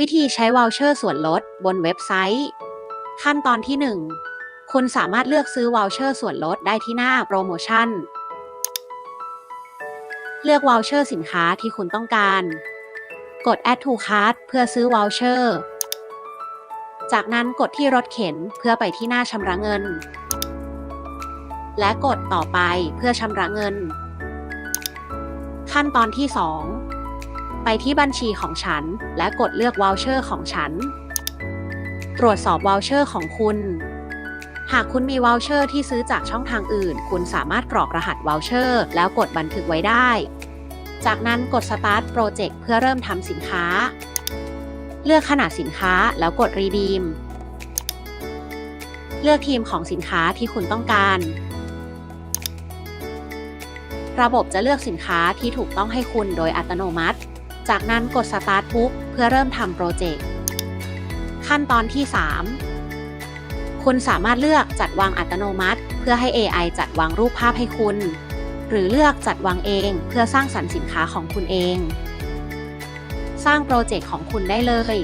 วิธีใช้ว o ลเชอร์ส่วนลดบนเว็บไซต์ ขั้นตอนที่ 1 คุณสามารถเลือกซื้อว o ลเชอร์ส่วนลดได้ที่หน้าโปรโมชั่น เลือกว o ลเชอร์สินค้าที่คุณต้องการ กด add to cart เพื่อซื้อว o ลเชอร์ จากนั้นกดที่รถเข็นเพื่อไปที่หน้าชำระเงิน และกดต่อไปเพื่อชำระเงิน ขั้นตอนที่ 2 ไปที่บัญชีของฉัน และกดเลือกว o ลเชอร์ของฉัน ตรวจสอบว o ลเชอร์ของคุณ หากคุณมีว o ลเชอร์ที่ซื้อจากช่องทางอื่น คุณสามารถกรอกรหัสว o ลเชอร์แล้วกดบันทึกไว้ได้ จากนั้นกด Start Project เพื่อเริ่มทำสินค้า เลือกขนาดสินค้าแล้วกด Redeem เลือกทีมของสินค้าที่คุณต้องการ ระบบจะเลือกสินค้าที่ถูกต้องให้คุณโดยอัตโนมัติ จากนั้นกด Start ปุ๊บเพื่อเริ่มทำโปรเจกต์ ขั้นตอนที่ 3 คุณสามารถเลือกจัดวางอัตโนมัติ เพื่อให้ AI จัดวางรูปภาพให้คุณ หรือเลือกจัดวางเองเพื่อสร้างสรรค์สินค้าของคุณเอง สร้างโปรเจกต์ของคุณได้เลย